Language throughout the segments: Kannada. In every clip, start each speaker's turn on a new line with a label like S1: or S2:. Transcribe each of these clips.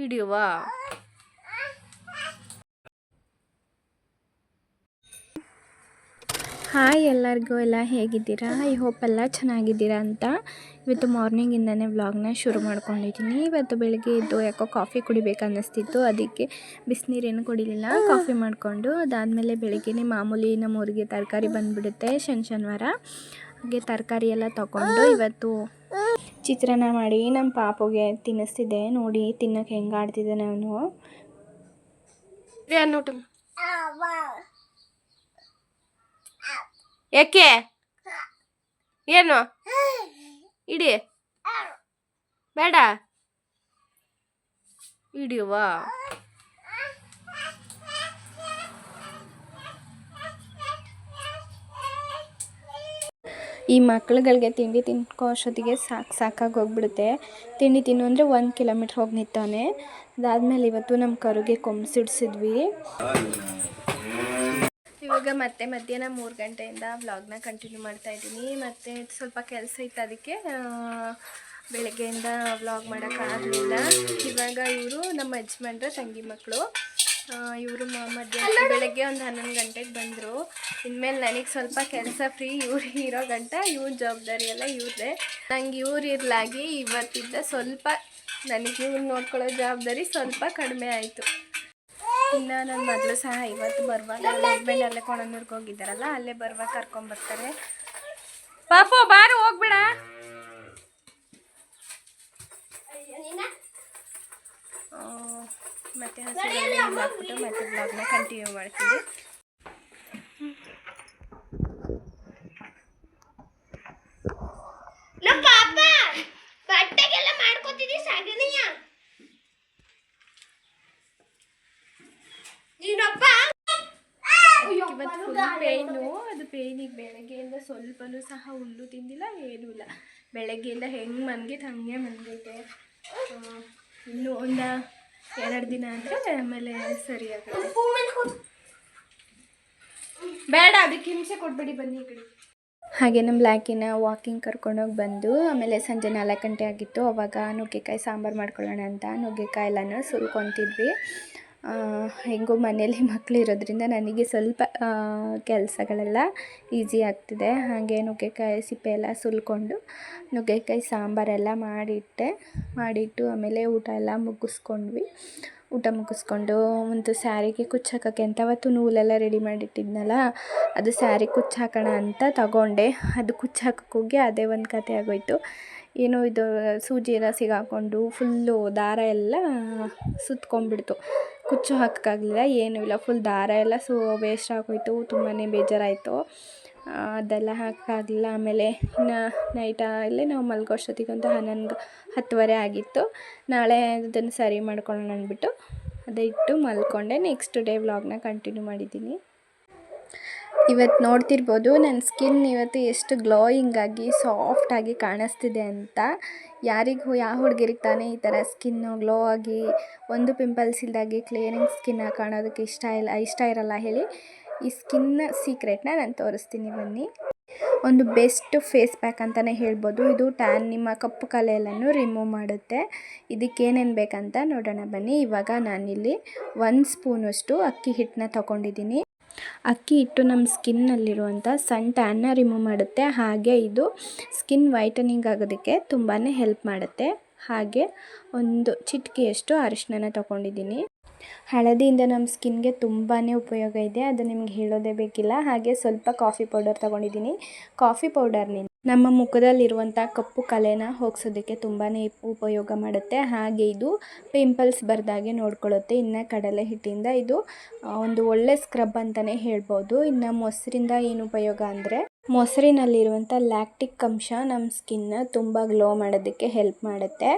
S1: ವಿಡಿಯೋವಾ?
S2: ಹಾಯ್ ಎಲ್ಲರಿಗೂ, ಎಲ್ಲ ಹೇಗಿದ್ದೀರಾ? ಐ ಹೋಪ್ ಎಲ್ಲ ಚೆನ್ನಾಗಿದ್ದೀರಾ ಅಂತ. ಇವತ್ತು ಮಾರ್ನಿಂಗಿಂದನೇ ವ್ಲಾಗ್ನ ಶುರು ಮಾಡ್ಕೊಂಡಿದ್ದೀನಿ. ಇವತ್ತು ಬೆಳಿಗ್ಗೆ ಎದ್ದು ಯಾಕೋ ಕಾಫಿ ಕುಡಿಬೇಕು ಅನ್ನಿಸ್ತಿತ್ತು ಅದಕ್ಕೆ ಬಿಸಿನೀರೇನು ಕುಡಿಲಿಲ್ಲ. ಕಾಫಿ ಮಾಡಿಕೊಂಡು ಅದಾದಮೇಲೆ ಬೆಳಿಗ್ಗೆನೇ ಮಾಮೂಲಿ ನಮ್ಮ ಊರಿಗೆ ತರಕಾರಿ ಬಂದುಬಿಡುತ್ತೆ ಶನಿ ಶನಿವಾರ. ಹಾಗೆ ತರಕಾರಿ ಎಲ್ಲ ತಗೊಂಡು ಇವತ್ತು ಚಿತ್ರಾನ್ನ ಮಾಡಿ ನಮ್ಮ ಪಾಪುಗೆ ತಿನ್ನಿಸ್ತಿದ್ದೆ. ನೋಡಿ, ತಿನ್ನೋಕೆ ಹೆಂಗೆ ಆಡ್ತಿದ್ದಾನೆ ಅವನು
S1: ನೋಟು ಯಾಕೆ ಏನು? ಇಡಿ. ಬೇಡ. ವಿಡಿಯೋವಾ
S2: ಈ ಮಕ್ಳುಗಳಿಗೆ ತಿಂಡಿ ತಿನ್ಕೋ ಅಷ್ಟೊತ್ತಿಗೆ ಸಾಕು ಸಾಕಾಗಿ ಹೋಗ್ಬಿಡುತ್ತೆ. ತಿಂಡಿ ತಿನ್ನು ಅಂದರೆ ಒಂದು ಕಿಲೋಮೀಟ್ರ್ ಹೋಗಿ ನಿಂತಾನೆ. ಅದಾದಮೇಲೆ ಇವತ್ತು ನಮ್ಮ ಕರುಗೆ ಕೊಂಬಿಸಿಡ್ಸಿದ್ವಿ ಇವಾಗ ಮತ್ತೆ ಮಧ್ಯಾಹ್ನ ಮೂರು ಗಂಟೆಯಿಂದ ವ್ಲಾಗ್ನ ಕಂಟಿನ್ಯೂ ಮಾಡ್ತಾ ಇದ್ದೀನಿ. ಮತ್ತು ಸ್ವಲ್ಪ ಕೆಲಸ ಇತ್ತು ಅದಕ್ಕೆ ಬೆಳಗ್ಗೆಯಿಂದ ವ್ಲಾಗ್ ಮಾಡೋಕ್ಕಾಗಲಿಲ್ಲ ಇವಾಗ ಇವರು ನಮ್ಮ ಯಜಮಾನ್ರ ತಂಗಿ ಮಕ್ಕಳು ಇವರು ಮಧ್ಯಾಹ್ನ ಬೆಳಗ್ಗೆ ಒಂದು ಹನ್ನೊಂದು ಗಂಟೆಗೆ ಬಂದರು. ಇನ್ಮೇಲೆ ನನಗೆ ಸ್ವಲ್ಪ ಕೆಲಸ ಫ್ರೀ ಇವ್ರು ಇರೋ ಗಂಟ ಇವ್ರ ಜವಾಬ್ದಾರಿ ಎಲ್ಲ ಇವ್ರದೇ. ನಂಗೆ ಇವ್ರು ಇರ್ಲಾಗಿ ಇವತ್ತಿದ್ದ ಸ್ವಲ್ಪ ನನಗೆ ಇವ್ರು ನೋಡ್ಕೊಳ್ಳೋ ಜವಾಬ್ದಾರಿ ಸ್ವಲ್ಪ ಕಡಿಮೆ ಆಯಿತು. ಇನ್ನು ನನ್ನ ಮಗಳು ಸಹ ಇವತ್ತು ಬರುವಾಗ ಹಸ್ಬೆಂಡ್ ಅಲ್ಲೇ ಕೊಣನೂರ್ಗೆ ಹೋಗಿದ್ದಾರಲ್ಲ ಅಲ್ಲೇ ಬರುವಾಗ ಕರ್ಕೊಂಬರ್ತಾರೆ
S1: ಪಾಪ ಬಾರು ಹೋಗ್ಬೇಡ.
S2: ಮತ್ತೆ ಹಸಿರು ಹಾಕ್ಬಿಟ್ಟು ಮತ್ತೆ ಬ್ಲಾಗ್ನ ಕಂಟಿನ್ಯೂ ಮಾಡ್ತೀವಿ
S3: ಬಟ್ಟೆಗೆಲ್ಲ ಮಾಡ್ಕೊತಿದ್ದಿ ಸಗಣಿಯ ನೀನೊಬ್ಬ
S2: ಇವತ್ತು ಫುಲ್ ಪೇಯ್ನು ಅದು ಪೇಯ್ನಿಗೆ ಬೆಳಗ್ಗೆಯಿಂದ ಸ್ವಲ್ಪನೂ ಸಹ ಹುಲ್ಲು ತಿಂದಿಲ್ಲ ಏನೂ ಇಲ್ಲ ಬೆಳಗ್ಗೆಯಿಂದ ಹೆಂಗೆ ಮನ್ಗಿತ್ತು ಹಾಗೆ ಮನ್ಗೈತೆ ಆ, ಇನ್ನು ಒಂದು ಎರಡು ದಿನ ಅಂದರೆ ಆಮೇಲೆ ಸರಿ ಆಗುತ್ತೆ. ಬೇಡ ಅದಕ್ಕೆ ಹಿಂಸೆ ಕೊಟ್ಬಿಡಿ ಬನ್ನಿ ಈ ಕಡೆ. ಹಾಗೆ ನಮ್ಮ ಬ್ಲ್ಯಾಕಿನ ವಾಕಿಂಗ್ ಕರ್ಕೊಂಡೋಗಿ ಬಂದು ಆಮೇಲೆ ಸಂಜೆ ನಾಲ್ಕು ಗಂಟೆ ಆಗಿತ್ತು ಅವಾಗ ನುಗ್ಗೆಕಾಯಿ ಸಾಂಬಾರು ಮಾಡ್ಕೊಳ್ಳೋಣ ಅಂತ ನುಗ್ಗೆಕಾಯಿ ಎಲ್ಲನೂ ಸುಲ್ಕೊತಿದ್ವಿ. ಹೆಂಗೋ ಮನೆಯಲ್ಲಿ ಮಕ್ಕಳು ಇರೋದ್ರಿಂದ ನನಗೆ ಸ್ವಲ್ಪ ಕೆಲಸಗಳೆಲ್ಲ ಈಸಿ ಆಗ್ತಿದೆ. ಹಾಗೆ ನುಗ್ಗೆಕಾಯಿ ಸಿಪ್ಪೆ ಎಲ್ಲ ಸುಲ್ಕೊಂಡು ನುಗ್ಗೆಕಾಯಿ ಸಾಂಬಾರೆಲ್ಲ ಮಾಡಿಟ್ಟೆ, ಮಾಡಿಟ್ಟು ಆಮೇಲೆ ಊಟ ಎಲ್ಲ ಮುಗಿಸ್ಕೊಂಡ್ವಿ. ಊಟ ಮುಗಿಸ್ಕೊಂಡು ಒಂದು ಸ್ಯಾರಿಗೆ ಕುಚ್ಚು ಹಾಕೋಕ್ಕೆ ಅಂತ ನೂಲೆಲ್ಲ ರೆಡಿ ಮಾಡಿಟ್ಟಿದ್ನಲ್ಲ, ಅದು ಸ್ಯಾರಿ ಕುಚ್ಚು ಹಾಕೋಣ ಅಂತ ತಗೊಂಡೆ. ಅದು ಕುಚ್ಚು ಹಾಕೋಕ್ಕೋಗಿ ಅದೇ ಒಂದು ಕತೆ ಆಗೋಯ್ತು. ಏನೋ ಇದು ಸೂಜಿ ಎಲ್ಲ ಸಿಗಾಕೊಂಡು ಫುಲ್ಲು ದಾರ ಎಲ್ಲ ಸುತ್ಕೊಂಡ್ಬಿಡ್ತು. ಕುಚ್ಚು ಹಾಕೋಕ್ಕಾಗಲಿಲ್ಲ, ಏನೂ ಇಲ್ಲ. ಫುಲ್ ದಾರ ಎಲ್ಲ ಸು ವೇಸ್ಟ್ ಆಗೋಯ್ತು. ತುಂಬಾ ಬೇಜಾರಾಯಿತು. ಅದೆಲ್ಲ ಹಾಕೋಕ್ಕಾಗಲಿಲ್ಲ. ಆಮೇಲೆ ಇನ್ನು ನೈಟ ಇಲ್ಲಿ ನಾವು ಮಲ್ಗೋ ಅಷ್ಟೊತ್ತಿಗಂತೂ ಹನ್ನೊಂದು, ಹತ್ತುವರೆ ಆಗಿತ್ತು. ನಾಳೆ ಅದನ್ನು ಸರಿ ಮಾಡ್ಕೊಳ್ಳೋಣ ಅಂದ್ಬಿಟ್ಟು ಅದೇ ಇಟ್ಟು ಮಲ್ಕೊಂಡೆ. ನೆಕ್ಸ್ಟ್ ಡೇ ವ್ಲಾಗ್ನ ಕಂಟಿನ್ಯೂ ಮಾಡಿದ್ದೀನಿ. ಇವತ್ತು ನೋಡ್ತಿರ್ಬೋದು ನನ್ನ ಸ್ಕಿನ್ ಇವತ್ತು ಎಷ್ಟು ಗ್ಲೋಯಿಂಗ್ ಆಗಿ ಸಾಫ್ಟಾಗಿ ಕಾಣಿಸ್ತಿದೆ ಅಂತ. ಯಾರಿಗೂ, ಯಾವ ಹುಡುಗಿರಿಗೆ ತಾನೇ ಈ ಥರ ಸ್ಕಿನ್ನು ಗ್ಲೋ ಆಗಿ ಒಂದು ಪಿಂಪಲ್ಸ್ ಇಲ್ಲದಾಗಿ ಕ್ಲಿಯರಿಂಗ್ ಸ್ಕಿನ್ನ ಕಾಣೋದಕ್ಕೆ ಇಷ್ಟ ಇಲ್ಲ, ಇಷ್ಟ ಇರಲ್ಲ ಹೇಳಿ ಈ ಸ್ಕಿನ್ ಸೀಕ್ರೆಟ್ನ ನಾನು ತೋರಿಸ್ತೀನಿ ಬನ್ನಿ. ಒಂದು ಬೆಸ್ಟ್ ಫೇಸ್ ಪ್ಯಾಕ್ ಅಂತಲೇ ಹೇಳ್ಬೋದು. ಇದು ಟ್ಯಾನ್ ನಿಮ್ಮ ಕಪ್ಪು ಕಲೆ ಎಲ್ಲನೂ ರಿಮೂವ್ ಮಾಡುತ್ತೆ. ಇದಕ್ಕೇನೇನು ಬೇಕಂತ ನೋಡೋಣ ಬನ್ನಿ. ಇವಾಗ ನಾನಿಲ್ಲಿ ಒಂದು ಸ್ಪೂನಷ್ಟು ಅಕ್ಕಿ ಹಿಟ್ಟನ್ನ ತೊಗೊಂಡಿದ್ದೀನಿ. ಅಕ್ಕಿ ಹಿಟ್ಟು ನಮ್ಮ ಸ್ಕಿನ್ನಲ್ಲಿರುವಂಥ ಸಣ್ಣ ಟ್ಯಾನ್ನ ರಿಮೂವ್ ಮಾಡುತ್ತೆ. ಹಾಗೆ ಇದು ಸ್ಕಿನ್ ವೈಟನಿಂಗ್ ಆಗೋದಕ್ಕೆ ತುಂಬಾ ಹೆಲ್ಪ್ ಮಾಡುತ್ತೆ. ಹಾಗೆ ಒಂದು ಚಿಟಿಕೆಯಷ್ಟು ಅರಿಶಿನ ತೊಗೊಂಡಿದ್ದೀನಿ. ಹಳದಿಯಿಂದ ನಮ್ಮ ಸ್ಕಿನ್ಗೆ ತುಂಬಾ ಉಪಯೋಗ ಇದೆ. ಅದು ನಿಮ್ಗೆ ಹೇಳೋದೇ ಬೇಕಿಲ್ಲ. ಹಾಗೆ ಸ್ವಲ್ಪ ಕಾಫಿ ಪೌಡರ್ ತೊಗೊಂಡಿದ್ದೀನಿ. ಕಾಫಿ ಪೌಡರ್ನಿಂದ ನಮ್ಮ ಮುಖದಲ್ಲಿರುವಂಥ ಕಪ್ಪು ಕಲೆನ ಹೋಗ್ಸೋದಕ್ಕೆ ತುಂಬಾ ಉಪಯೋಗ ಮಾಡುತ್ತೆ. ಹಾಗೆ ಇದು ಪಿಂಪಲ್ಸ್ ಬರ್ದಾಗೆ ನೋಡ್ಕೊಳ್ಳುತ್ತೆ. ಇನ್ನು ಕಡಲೆ ಹಿಟ್ಟಿಂದ. ಇದು ಒಂದು ಒಳ್ಳೆ ಸ್ಕ್ರಬ್ ಅಂತಲೇ ಹೇಳ್ಬೋದು. ಇನ್ನು ಮೊಸರಿಂದ ಏನು ಉಪಯೋಗ ಅಂದರೆ ಮೊಸರಿನಲ್ಲಿರುವಂಥ ಲ್ಯಾಕ್ಟಿಕ್ ಅಂಶ ನಮ್ಮ ಸ್ಕಿನ್ನ ತುಂಬ ಗ್ಲೋ ಮಾಡೋದಕ್ಕೆ ಹೆಲ್ಪ್ ಮಾಡುತ್ತೆ.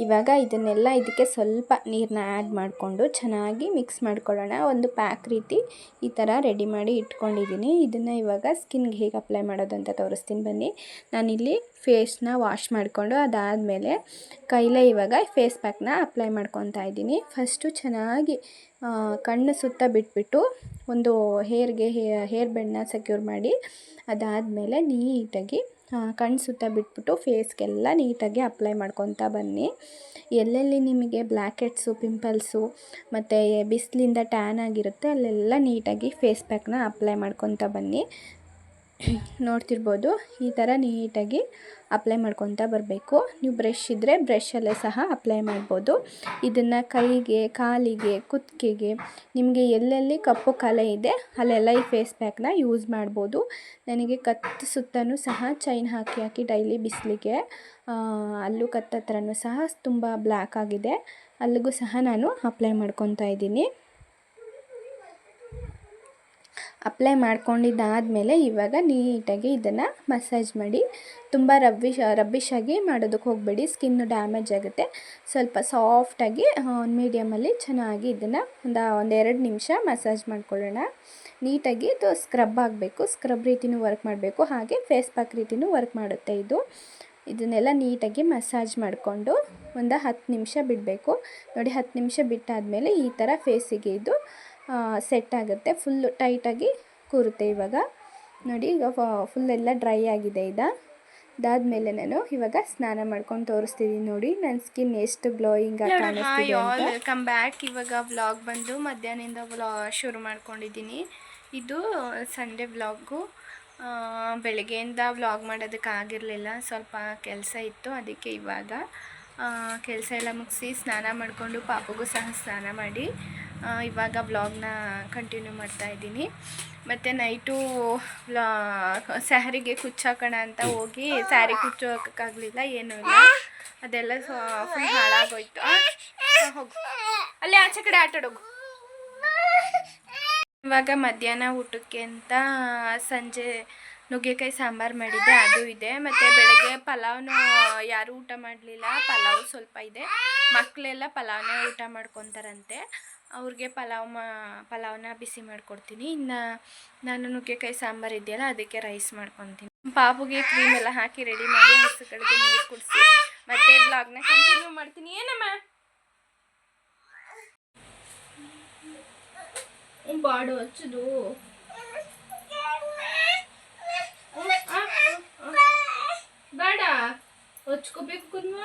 S2: ಇವಾಗ ಇದನ್ನೆಲ್ಲ ಇದಕ್ಕೆ ಸ್ವಲ್ಪ ನೀರನ್ನ ಆ್ಯಡ್ ಮಾಡಿಕೊಂಡು ಚೆನ್ನಾಗಿ ಮಿಕ್ಸ್ ಮಾಡ್ಕೊಳ್ಳೋಣ. ಒಂದು ಪ್ಯಾಕ್ ರೀತಿ ಈ ಥರ ರೆಡಿ ಮಾಡಿ ಇಟ್ಕೊಂಡಿದ್ದೀನಿ. ಇದನ್ನು ಇವಾಗ ಸ್ಕಿನ್ಗೆ ಹೇಗೆ ಅಪ್ಲೈ ಮಾಡೋದು ಅಂತ ತೋರಿಸ್ತೀನಿ ಬನ್ನಿ. ನಾನಿಲ್ಲಿ ಫೇಸ್ನ ವಾಶ್ ಮಾಡಿಕೊಂಡು ಅದಾದಮೇಲೆ ಕೈಲೇ ಇವಾಗ ಫೇಸ್ ಪ್ಯಾಕ್ನ ಅಪ್ಲೈ ಮಾಡ್ಕೊತಾ ಇದ್ದೀನಿ. ಫಸ್ಟು ಚೆನ್ನಾಗಿ ಕಣ್ಣು ಸುತ್ತ ಬಿಟ್ಬಿಟ್ಟು ಒಂದು ಹೇರ್ಗೆ ಹೇರ್ ಬೆಂಡ್ನ ಸೆಕ್ಯೂರ್ ಮಾಡಿ ಅದಾದಮೇಲೆ ನೀಟಾಗಿ ಕಣ್ಣು ಸುತ್ತ ಬಿಟ್ಬಿಟ್ಟು ಫೇಸ್ಗೆಲ್ಲ ನೀಟಾಗಿ ಅಪ್ಲೈ ಮಾಡ್ಕೊತಾ ಬನ್ನಿ. ಎಲ್ಲೆಲ್ಲಿ ನಿಮಗೆ ಬ್ಲ್ಯಾಕೆಟ್ಸು ಪಿಂಪಲ್ಸು ಮತ್ತು ಬಿಸಿಲಿಂದ ಟ್ಯಾನ್ ಆಗಿರುತ್ತೆ ಅಲ್ಲೆಲ್ಲ ನೀಟಾಗಿ ಫೇಸ್ ಪ್ಯಾಕ್ನ ಅಪ್ಲೈ ಮಾಡ್ಕೊತ ಬನ್ನಿ. ನೋಡ್ತಿರ್ಬೋದು. ಈ ಥರ ನೀಟಾಗಿ ಅಪ್ಲೈ ಮಾಡ್ಕೊತಾ ಬರಬೇಕು. ನೀವು ಬ್ರಷ್ ಇದ್ದರೆ ಬ್ರಷಲ್ಲೇ ಸಹ ಅಪ್ಲೈ ಮಾಡ್ಬೋದು. ಇದನ್ನು ಕೈಗೆ, ಕಾಲಿಗೆ, ಕುತ್ತಿಗೆಗೆ, ನಿಮಗೆ ಎಲ್ಲೆಲ್ಲಿ ಕಪ್ಪು ಕಲೆ ಇದೆ, ಅಲ್ಲೆಲ್ಲ ಈ ಫೇಸ್ ಪ್ಯಾಕ್ನ ಯೂಸ್ ಮಾಡ್ಬೋದು. ನನಗೆ ಕತ್ತು ಸುತ್ತಲೂ ಸಹ ಚೈನ್ ಹಾಕಿ ಹಾಕಿ ಡೈಲಿ ಬಿಸಿಲಿಗೆ ಅಲ್ಲೂ ಕತ್ತತ್ರನೂ ಸಹ ತುಂಬ ಬ್ಲ್ಯಾಕ್ ಆಗಿದೆ. ಅಲ್ಲಿಗೂ ಸಹ ನಾನು ಅಪ್ಲೈ ಮಾಡ್ಕೊತಾ ಇದ್ದೀನಿ. ಅಪ್ಲೈ ಮಾಡ್ಕೊಂಡಿದ್ದಾದಮೇಲೆ ಇವಾಗ ನೀಟಾಗಿ ಇದನ್ನು ಮಸಾಜ್ ಮಾಡಿ ತುಂಬ ರಬ್ಬಿಶ್ ರಬ್ಬಿಶಾಗಿ ಮಾಡೋದಕ್ಕೆ ಹೋಗಬೇಡಿ. ಸ್ಕಿನ್ನು ಡ್ಯಾಮೇಜ್ ಆಗುತ್ತೆ. ಸ್ವಲ್ಪ ಸಾಫ್ಟಾಗಿ ಮೀಡಿಯಮಲ್ಲಿ ಚೆನ್ನಾಗಿ ಇದನ್ನು ಒಂದು ಒಂದೆರಡು ನಿಮಿಷ ಮಸಾಜ್ ಮಾಡ್ಕೊಳ್ಳೋಣ. ನೀಟಾಗಿ ಇದು ಸ್ಕ್ರಬ್ ಆಗಬೇಕು. ಸ್ಕ್ರಬ್ ರೀತಿಯೂ ವರ್ಕ್ ಮಾಡಬೇಕು. ಹಾಗೆ ಫೇಸ್ ಪ್ಯಾಕ್ ರೀತಿಯೂ ವರ್ಕ್ ಮಾಡುತ್ತೆ ಇದು. ಇದನ್ನೆಲ್ಲ ನೀಟಾಗಿ ಮಸಾಜ್ ಮಾಡಿಕೊಂಡು ಒಂದು ಹತ್ತು ನಿಮಿಷ ಬಿಡಬೇಕು. ನೋಡಿ ಹತ್ತು ನಿಮಿಷ ಬಿಟ್ಟಾದಮೇಲೆ ಈ ಥರ ಫೇಸಿಗೆ ಇದು ಸೆಟ್ ಆಗುತ್ತೆ. ಫುಲ್ಲು ಟೈಟಾಗಿ ಕೂರುತ್ತೆ ಇವಾಗ. ನೋಡಿ ಈಗ ಫುಲ್ ಎಲ್ಲ ಡ್ರೈ ಆಗಿದೆ ಇದು ಅದಾದಮೇಲೆ ನಾನು ಇವಾಗ ಸ್ನಾನ ಮಾಡ್ಕೊಂಡು ತೋರಿಸ್ತಿದ್ದೀನಿ ನೋಡಿ. ನನ್ನ ಸ್ಕಿನ್ ಎಷ್ಟು ಗ್ಲೋಯಿಂಗ್ ಆಗಿ
S1: ವೆಲ್ಕಮ್ ಬ್ಯಾಕ್ ಇವಾಗ ವ್ಲಾಗ್ ಬಂದು ಮಧ್ಯಾಹ್ನದಿಂದ ವ್ಲಾ ಶುರು ಮಾಡ್ಕೊಂಡಿದ್ದೀನಿ. ಇದು ಸಂಡೇ ವ್ಲಾಗು ಬೆಳಗ್ಗೆಯಿಂದ ವ್ಲಾಗ್ ಮಾಡೋದಕ್ಕೆ ಆಗಿರಲಿಲ್ಲ. ಸ್ವಲ್ಪ ಕೆಲಸ ಇತ್ತು ಅದಕ್ಕೆ ಇವಾಗ ಕೆಲಸ ಎಲ್ಲ ಮುಗಿಸಿ ಸ್ನಾನ ಮಾಡಿಕೊಂಡು ಪಾಪಗೂ ಸಹ ಸ್ನಾನ ಮಾಡಿ ಇವಾಗ ವ್ಲಾಗ್ನ ಕಂಟಿನ್ಯೂ ಮಾಡ್ತಾ ಇದ್ದೀನಿ. ಮತ್ತು ನೈಟು ವ್ಲಾ ಸ್ಯಾರಿಗೆ ಕುಚ್ಚಾಕೋಣ ಅಂತ ಹೋಗಿ ಸ್ಯಾರಿ ಕುಚ್ಚೋಕ್ಕಾಗಲಿಲ್ಲ ಏನೂ ಇಲ್ಲ. ಅದೆಲ್ಲ ಹಾಳಾಗೋಯ್ತು. ಹೋಗು. ಅಲ್ಲಿ ಆಚೆ ಕಡೆ ಆಟಾಡೋಗು ಇವಾಗ ಮಧ್ಯಾಹ್ನ ಊಟಕ್ಕೆ ಅಂತ ಸಂಜೆ ನುಗ್ಗೆಕಾಯಿ ಸಾಂಬಾರು ಮಾಡಿದ್ದೆ, ಅದು ಇದೆ. ಮತ್ತು ಬೆಳಗ್ಗೆ ಪಲಾವ್ನು ಯಾರೂ ಊಟ ಮಾಡಲಿಲ್ಲ. ಪಲಾವ್ ಸ್ವಲ್ಪ ಇದೆ. ಮಕ್ಕಳೆಲ್ಲ ಪಲಾವ್ನೇ ಊಟ ಮಾಡ್ಕೊತಾರಂತೆ. ಅವ್ರಿಗೆ ಪಲಾವ್ ಮಾ, ಪಲಾವ್ನ ಬಿಸಿ ಮಾಡಿಕೊಡ್ತೀನಿ. ಇನ್ನು ನಾನು ನುಗ್ಗೆಕಾಯಿ ಸಾಂಬಾರು ಇದೆಯಲ್ಲ, ಅದಕ್ಕೆ ರೈಸ್ ಮಾಡ್ಕೊತೀನಿ. ಪಾಪುಗೆ ಕ್ರೀಮ್ ಎಲ್ಲ ಹಾಕಿ ರೆಡಿ ಮಾಡಿ ಹಸುಗಳಿಗೆ ನೀರು ಕುಡಿಸಿ, ಮತ್ತೆ ಬ್ಲಾಗ್ನ ಕಂಟಿನ್ಯೂ ಮಾಡ್ತೀನಿ. ಏನಮ್ಮ? ಬಾಡು, ಹಚ್ಚದು? ಬೇಡ, ಹೊಚ್ಕೋಬೇಕು ಕುದ್ಮ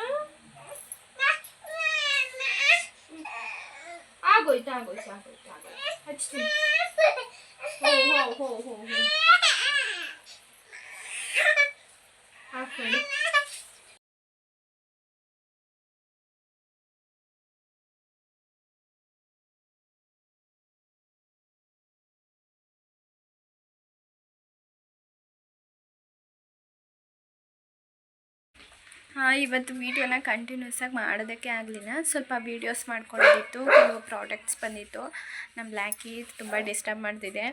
S1: ಆಗೋಯ್ತು ಆಗೋಯ್ತು ಆಗೋಯ್ತು ಆಗೋಯ್ತು ಹಚ್ತೀನಿ ಹೋ ಹೋ ಹೋ ಹೋ ಇವತ್ತು ವೀಡಿಯೋನ ಕಂಟಿನ್ಯೂಸ್ ಆಗಿ ಮಾಡೋದಕ್ಕೆ ಆಗಲಿಲ್ಲ. ಸ್ವಲ್ಪ ವೀಡಿಯೋಸ್ ಮಾಡ್ಕೊಳ್ಳೋದಿತ್ತು ಕೆಲವು ಪ್ರಾಡಕ್ಟ್ಸ್ ಬಂದಿತ್ತು. ನಮ್ಮ ಬ್ಲ್ಯಾಕಿ ತುಂಬ ಡಿಸ್ಟರ್ಬ್ ಮಾಡ್ತಿದೆ.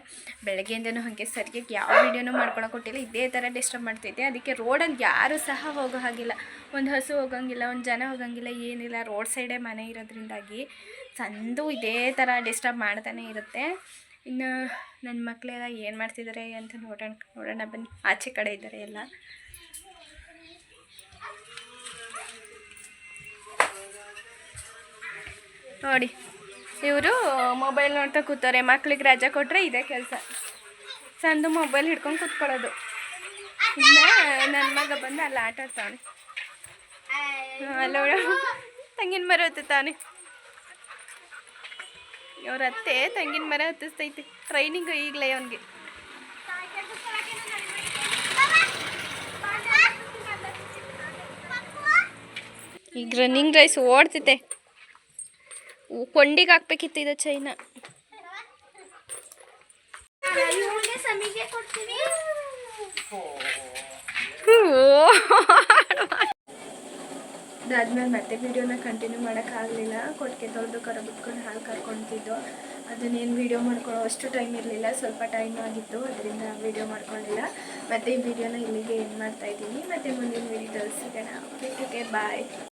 S1: ಬೆಳಗ್ಗೆಯಿಂದನೂ ಹಾಗೆ ಸರಿಯಾಗಿ ಯಾವ ವೀಡಿಯೋನೂ ಕೊಟ್ಟಿಲ್ಲ. ಇದೇ ಥರ ಡಿಸ್ಟರ್ಬ್ ಮಾಡ್ತಿದ್ದೆ ಅದಕ್ಕೆ ರೋಡಲ್ಲಿ ಯಾರೂ ಸಹ ಹೋಗೋ ಹಾಗಿಲ್ಲ. ಒಂದು ಹಸು ಹೋಗಂಗಿಲ್ಲ, ಒಂದು ಜನ ಹೋಗಂಗಿಲ್ಲ, ಏನಿಲ್ಲ. ರೋಡ್ ಸೈಡೇ ಮನೆ ಇರೋದ್ರಿಂದಾಗಿ ಸಂದು ಇದೇ ಥರ ಡಿಸ್ಟರ್ಬ್ ಮಾಡ್ತಾನೆ ಇರುತ್ತೆ. ಇನ್ನು ನನ್ನ ಮಕ್ಕಳೆಲ್ಲ ಏನು ಮಾಡ್ತಿದ್ದಾರೆ ಅಂತ ನೋಡೋಣ ನೋಡೋಣ ಬನ್ನಿ. ಆಚೆ ಕಡೆ ಇದ್ದಾರೆ ಎಲ್ಲ. ನೋಡಿ, ಇವರು ಮೊಬೈಲ್ ನೋಡ್ತಾ ಕೂತಾರೆ ಮಕ್ಳಿಗೆ ರಜಾ ಕೊಟ್ಟರೆ ಇದೇ ಕೆಲಸ. ಸಂದು ಮೊಬೈಲ್ ಹಿಡ್ಕೊಂಡು ಕೂತ್ಕೊಳ್ಳೋದು. ಇನ್ನು ನನ್ನ ಮಗ ಬಂದು ಅಲ್ಲಿ ಆಟ ಆಡ್ತಾನೆ ಅಲ್ಲ ತಂಗಿನ ಮರ ಹತ್ತುತ್ತಾನೆ ಅವ್ರ ಅತ್ತೆ ತಂಗಿನ ಮರ ಹತ್ತಿಸ್ತೈತೆ. ಟ್ರೈನಿಂಗ್ ಈಗಲೇ ಅವನಿಗೆ. ಈಗ ರನ್ನಿಂಗ್ ರೈಸ್ ಓಡ್ತಿದ್ದೆ ಕೊಂಡಿಗೆ ಹಾಕ್ಬೇಕಿತ್ತು ಇದು ಚೈನ.
S2: ಅದಾದ್ಮೇಲೆ ಮತ್ತೆ ವಿಡಿಯೋನ ಕಂಟಿನ್ಯೂ ಮಾಡೋಕ್ಕಾಗಲಿಲ್ಲ ಕೊಟ್ಟಿಗೆ ತೊಳೆದು ಕರ ಬಿಟ್ಕೊಂಡು ಹಾಲು ಕರ್ಕೊತಿದ್ದು. ಅದನ್ನೇನು ವಿಡಿಯೋ ಮಾಡ್ಕೊಳ್ಳೋ ಅಷ್ಟು ಟೈಮ್ ಇರಲಿಲ್ಲ. ಸ್ವಲ್ಪ ಟೈಮ್ ಆಗಿತ್ತು. ಅದರಿಂದ ವಿಡಿಯೋ ಮಾಡ್ಕೊಂಡಿಲ್ಲ. ಮತ್ತು ಈ ವಿಡಿಯೋನ ಇಲ್ಲಿಗೆ ಏನು ಮಾಡ್ತಾ ಇದ್ದೀನಿ. ಮತ್ತು ಮುಂದಿನ ವಿಡಿಯೋ ಸಿಗೋಣ. Okay bye